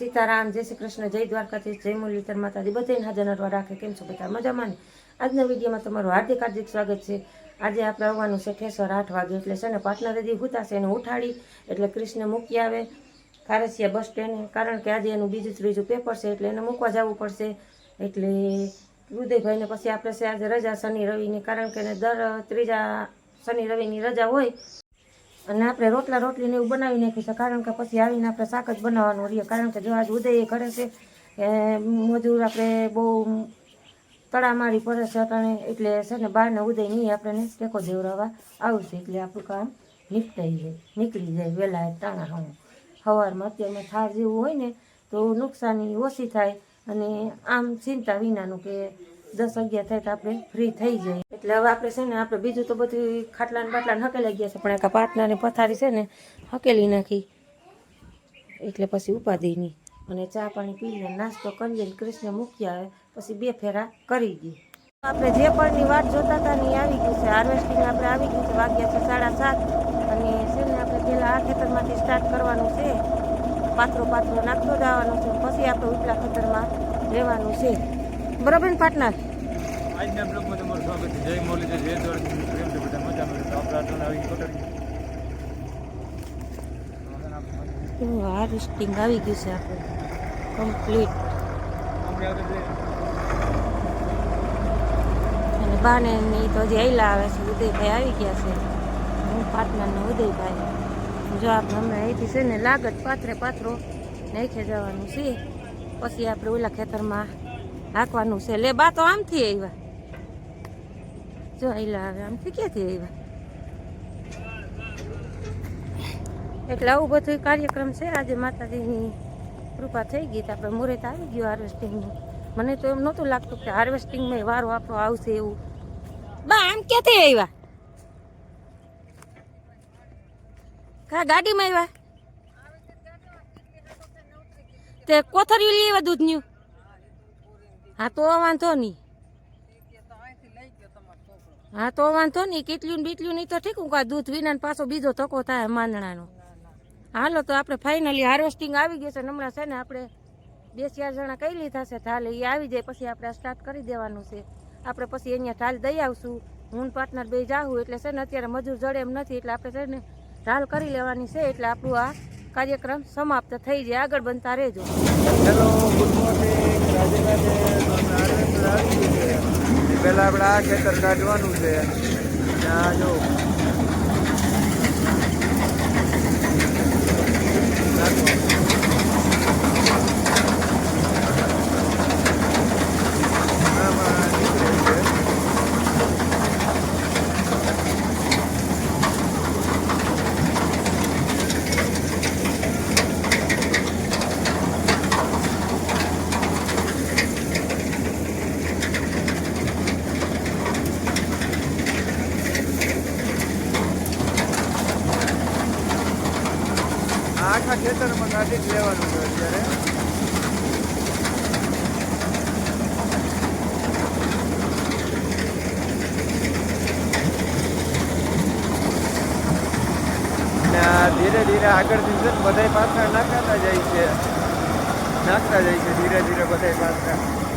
સીતારામ, જય શ્રી કૃષ્ણ, જય દ્વારકાથી જય મુરલીધર માતાજી. બધાને હાજર રાખે. કેમ છો બધા? મજામાં ને? આજના વિડીયોમાં તમારું હાર્દિક હાર્દિક સ્વાગત છે. આજે આપણે આવવાનું છે ખેસર આઠ વાગે, એટલે છે ને પાટના રેદી હુતાશે એને ઉઠાડી, એટલે કૃષ્ણ મૂકી આવે કારસિયા બસ સ્ટેન્ડ. કારણ કે આજે એનું બીજું ત્રીજું પેપર છે, એટલે એને મૂકવા જવું પડશે. એટલે ઉદયભાઈને પછી આપણે છે આજે રજા શનિ રવિની. કારણ કે દર ત્રીજા શનિ રવિની રજા હોય અને આપણે રોટલા રોટલીને એવું બનાવી નાખ્યું કારણ કે પછી આવીને આપણે શાક જ બનાવવાનું રહીએ. કારણ કે જો આજ ઉદય ઘરે છે, એ મજૂર આપણે બહુ તડામારી પડે છે અટાણે. એટલે છે ને બહારને ઉદય નહીં આપણને ટેકો જેવડાવવા આવશે. એટલે આપણું કામ નીપટાઈ જાય, નીકળી જાય વહેલા તાણા હું સવારમાં અત્યારમાં થાર જેવું હોય ને, તો નુકસાની ઓછી થાય. અને આમ ચિંતા વિનાનું કે દસ અગિયાર થાય તો આપણે ફ્રી થઈ જાય એટલે હવે આપણે છે ને, આપણે બીજું તો બધું ખાટલા ને બાટલા હકેલા ગયા છે, પણ આખા આ પાટનાની પથારી છે ને, હકેલી નાખી. એટલે પછી ઉપાધિ અને ચા પાણી પીને નાસ્તો કરીએ લઈને કૃષ્ણ મૂક્યા પછી બે ફેરા કરી દઈએ. આપણે જે પણની વાત જોતા હતા ને આવી ગયું છે. હાર્વેસ્ટિંગ આપણે આવી ગયું છે, વાગ્યા છે સાડા સાત. અને છે ને, આપણે પહેલાં આ ખેતરમાંથી સ્ટાર્ટ કરવાનું છે. પાથરો પાથરો નાખતો જવાનું છે. પછી આપણે ઉપલા ખેતરમાં લેવાનું છે. બરાબર ને પાટનાર આજના બ્લોગમાં તમારું સ્વાગત છે. જય મોરલીધર જય દ્વારકા. કેમ છે બધા તો આપણે આવી કોટડી. હાર્વેસ્ટિંગ આવી ગયું છે આપણે. કમ્પ્લીટ અને બાને ની તો હજી આયલા આવે છે ઉદયભાઈ આવી ગયા છે. હું પાટનરનો ઉદયભાઈ. જો આપણે હમણાં અહીંથી છે ને લાગત પાથરે પાથરો નાખે જવાનું છે. પછી આપણે ઓલા ખેતરમાં હાંકવાનું છે. લે, બા તો આમથી આવ્યા. જો આયલા આવે આમથી ક્યાંથી આવ્યા? એટલે આવું બધું કાર્યક્રમ છે. આજે માતાજીની કૃપા થઈ ગઈ તો આપણે મુહૂર્ત આવી ગયું હાર્વેસ્ટિંગનું મને તો એમ નહોતું લાગતું કે હાર્વેસ્ટિંગમાં વારો આપણો આવશે એવું. બા, આમ ક્યાંથી આવ્યા? કા ગાડીમાં આવ્યા? તે લઈ આવ્યા દૂધની? હા, તો વાંધો નહીં. હા, તો વાંધો નહીં. કેટલું બીટલું નહીં તો ઠીક, હું દૂધ વિના પાછો બીજો ધક્કો થાય માંદણાનો. હાલો, તો આપણે ફાઇનલી હાર્વેસ્ટિંગ આવી ગયું છે હમણાં છે ને આપણે બે ચાર જણા કઈ લીધા છે ઢાલ એ આવી જાય, પછી આપણે સ્ટાર્ટ કરી દેવાનું છે. આપણે પછી અહીંયા ઢાલ દઈ આવશું. હું પાર્ટનર બે જાઉં એટલે છે ને અત્યારે મજૂર જડે એમ નથી, એટલે આપણે છે ને ઢાલ કરી લેવાની છે, એટલે આપણું આ કાર્યક્રમ સમાપ્ત થઈ જાય. આગળ બનતા રહેજો. હેલો ગુડ મોર્નિંગ પહેલાં આપણે આ ખેતર કાઢવાનું છે. ત્યાં જો. આમાં નીકળે છે આ આખા ખેતરમાં કાઢી જ લેવાનું છે અત્યારે ને આ ધીરે આગળ છે બધાય પાછા નાખતા જાય છે. નાખતા જાય છે, ધીરે ધીરે બધાય પાછા.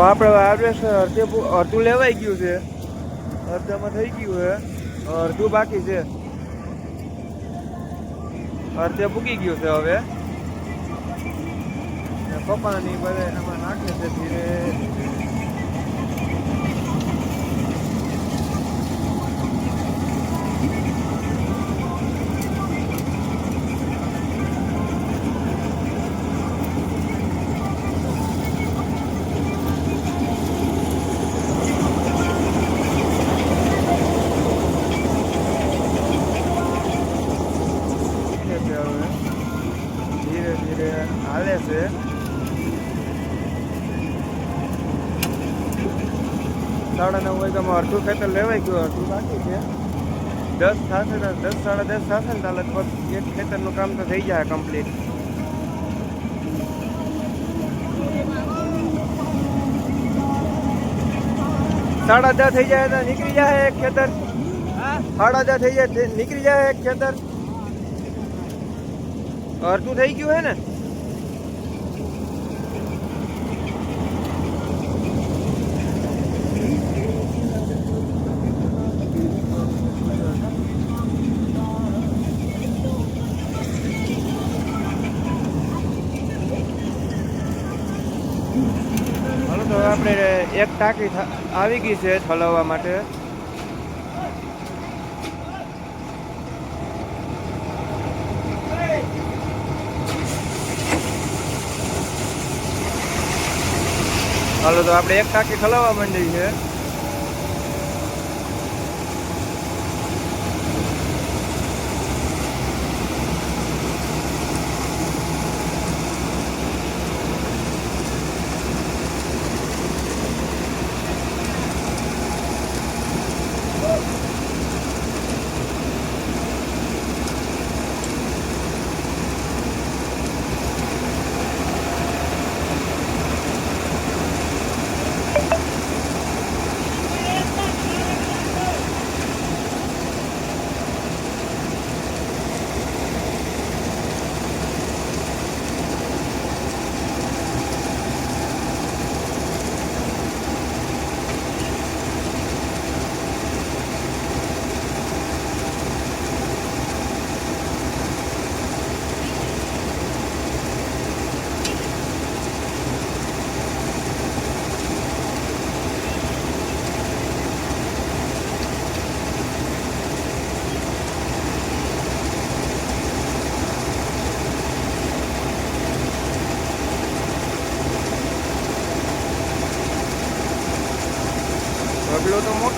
તો આપણે હાર્વેસ્ટ અડધે અડધું લેવાઈ ગયું છે. અડધામાં થઈ ગયું છે. અડધું બાકી છે. અડધે પૂકી ગયું છે હવે. પપ્પાની બધા એનામાં નાખે છે ધીરે છે નવ અડધું ખેતર લેવાઈ ગયું, અડધું બાકી છે. દસ થશે દસ, સાડા દસ થશે ને તો લગભગ એક ખેતરનું કામ તો થઈ જાય કમ્પ્લીટ સાડા દસ થઈ જાય તો નીકળી જાય એક ખેતર. સાડા દસ થઈ જાય નીકળી જાય એક ખેતર. અડધું થઈ ગયું હે ને હાલો તો હવે આપણે એક ટાંકી આવી ગઈ છે ઠલવવા માટે. હાલો, તો આપણે એક ટાંકી ઠલવવા માંડી છે.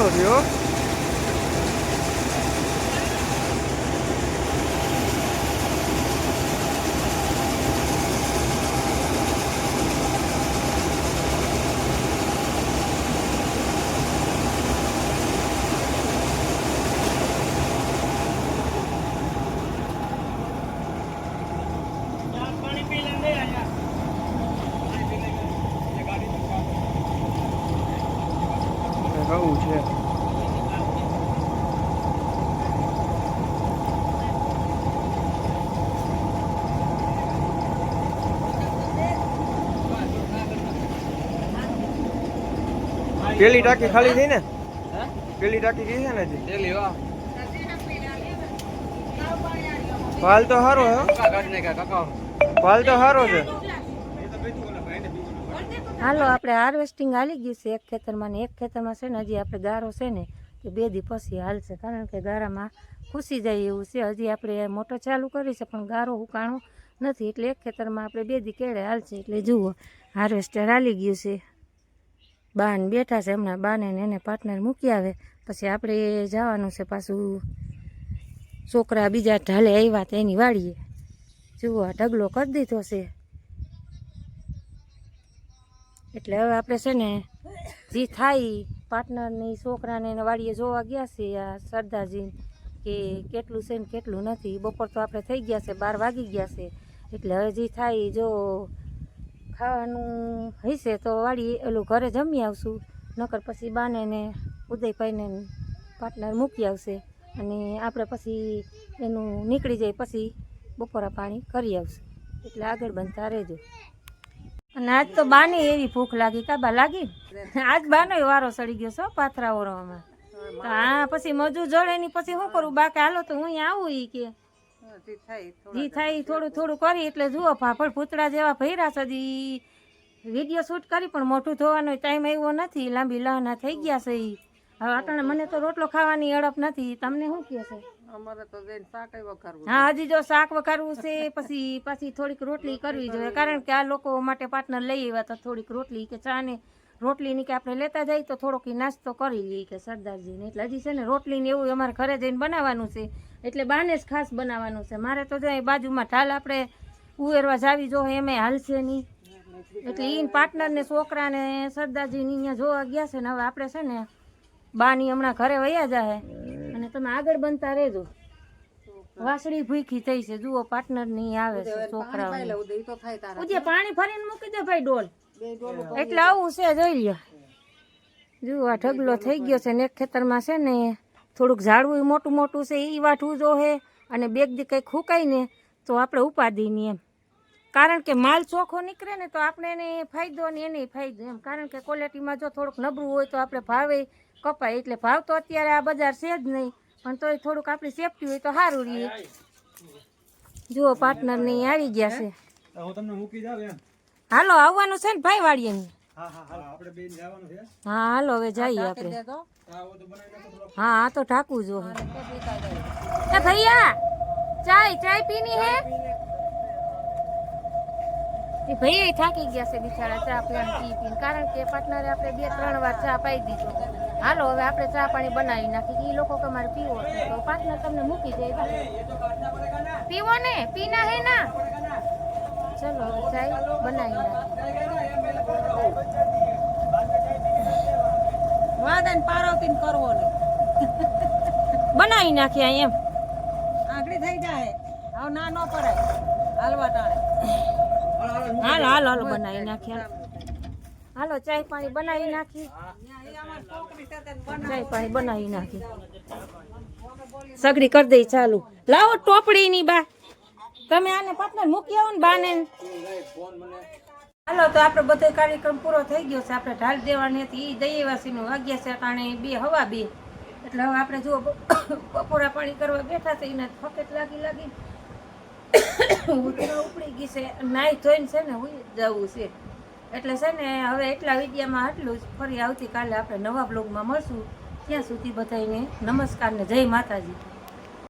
kalıyor. છે. પેલી ટાંકી ખાલી થઈ ને? પેલી ટાંકી ગઈ છે ને હજી? પાલ તો સારો હે પાલ તો સારો છે. હાલો, આપણે હાર્વેસ્ટિંગ હાલી ગયું છે. એક ખેતરમાં ને એક ખેતરમાં છે ને હજી આપણે ગારો છે ને કે બે દી પછી હાલશે. કારણ કે ગારામાં ખુશી જાય એવું છે. હજી આપણે મોટો ચાલુ કરી છે, પણ ગારો ઉકાણો નથી. એટલે એક ખેતરમાં આપણે બે દી કેળે હાલશે. એટલે જુઓ હાર્વેસ્ટર હાલી ગયું છે. બાન બેઠા છે. હમણાં બાને એને પાર્ટનર મૂકી આવે. પછી આપણે જવાનું છે પાછું. છોકરા બીજા ઢાલે આવ્યા તેની વાડીએ. જુઓ, આ ઢગલો કરી દીધો છે. એટલે હવે આપણે છે ને, જે થાય, પાર્ટનરની છોકરાને એના વાડીએ જોવા ગયા છે આ સરદારજી કે કેટલું છે ને કેટલું નથી. બપોર તો આપણે થઈ ગયા છે, બાર વાગી ગયા છે. એટલે હવે જે થાય, જો ખાવાનું હશે તો વાડી એલું ઘરે જમી આવશું. નકર પછી બાને ને ઉદયભાઈને પાર્ટનર મૂકી આવશે અને આપણે પછી એનું નીકળી જાય પછી બપોરા પાણી કરી આવશે. એટલે આગળ બનતા રહેજો. અને આજ તો બાને એવી ભૂખ લાગી. કાબા લાગી? આજ બાનો વારો સડી ગયો છો પાથરા ઓરવામાં. તો હા પછી મજૂર જડે ની પછી શું કરું? બાકી હાલો તો હું આવું ઈ કે. જી થાય થોડું થોડું કરી. એટલે જુઓ ફાફળ પૂતળા જેવા ભૈરા છે જી વીડિયો શૂટ કરી પણ મોટું ધોવાનો ટાઈમ આવ્યો નથી. લાંબી લહના થઈ ગયા છે ઈ. હવે અટાણે મને તો રોટલો ખાવાની અડપ નથી. તમને શું કહે છે? હા હજી જો શાક વખારવું છે પછી પાછી થોડીક રોટલી કરવી જોઈએ. કારણ કે આ લોકો માટે પાર્ટનર લઈ આવ્યા તો થોડીક રોટલી કે ચા ને રોટલી ની કે આપણે લેતા જઈએ તો થોડોક ઈ નાસ્તો કરી લઈએ કે સરદારજીને. એટલે હજી છે ને રોટલી ને એવું અમારે ઘરે જઈને બનાવવાનું છે. એટલે બાને જ ખાસ બનાવવાનું છે. મારે તો જાય બાજુમાં ઢાલ આપણે ઉવેરવા જાવી જો એમે હાલશે નહીં એટલે ઈન પાર્ટનર ને છોકરા ને સરદારજી ની અહીંયા જોવા ગયા છે ને હવે આપણે છે ને બાની હમણાં ઘરે વયા અને તમે આગળ બનતા રહેજો. વાસળી ભૂખી થઈ છે. જુઓ પાર્ટનરની આવે છે છોકરાઓ ઉજે પાણી ફરીને મૂકી દે ભાઈ ડોલ. એટલે આવું છે જોઈ લ્યો. જુઓ આ ઢગલો થઈ ગયો છે ને એક ખેતરમાં છે ને થોડુંક ઝાડવું મોટું મોટું છે એ વાઠવું જોહે અને બેગ દી કંઈક હુકાય ને તો આપણે ઉપાદીની એમ. કારણ કે માલ ચોખ્ખો નીકળે ને તો આપણે એને ફાયદો ને એને ફાયદો એમ. કારણ કે ક્વોલિટીમાં જો થોડુંક નબળું હોય તો આપણે ભાવે કપાય. એટલે ભાવ તો અત્યારે આ બજાર છે જ નહીં. પણ તોય થોડુંક આપણી સેફટી હોય તો સારું રહીએ જુઓ પાર્ટનર ને ઈ આવી ગયા છે. હું? તમને મૂકી જાવ એમ? હાલો આવવાનું છે ને ભાઈ વાળીએ હા હા હા આપણે બેન જવાનું છે. હા હાલો હવે જઈએ આપણે. હા ઓ તો બનાવી નાખો થોડો હા આ તો ઠાકું જો. એ ભૈયા ચાય ચાય પીની હે? એ ભૈયા થાકી ગયા છે બિચારા ચા પીવાનું પી પીને. કારણ કે પાર્ટનરે આપણે બે ત્રણ વાર ચા પાઈ દીધો. હાલો હવે આપણે ચા પાણી બનાવી નાખી એ લોકો કે મારે પીવો તો પાર્ટનર તમને મૂકી દે. પીવો ને પીના હે ના? ચલો હવે ચાય બનાવી નાખી વાદન પારવતીને કરવો ને બનાવી નાખી એમ. આંગળી થઈ જાય. હવે ના ન પડાય. હાલવા ટાણે. હાલો હાલો હાલો બનાવી નાખી હાલો. હાલો ચાય પાણી બનાવી નાખી બનાવી નાખી. સગડી કરી દઈ ચાલુ. લાવો ટોપડી ની બા. તમે આને પાટનર મૂકી આવો ને બાને. હાલો, તો આપણે બધો કાર્યક્રમ પૂરો થઈ ગયો છે. આપણે ઢાલ દેવાની હતી. એ દઈવાસીનું વાગ્યા છે કારણે બે, હવા બે. એટલે હવે આપણે જો બપોરા પાણી કરવા બેઠા છે. એને ફકેટ લાગી લાગી. ઉપડી ગઈ છે. નાઈ ધોઈને છે ને હું જવું છે. એટલે છે ને હવે એટલા વિદ્યામાં આટલું જ. ફરી આવતીકાલે આપણે નવા બ્લોગમાં મળશું. ત્યાં સુધી બધાને નમસ્કાર ને જય માતાજી.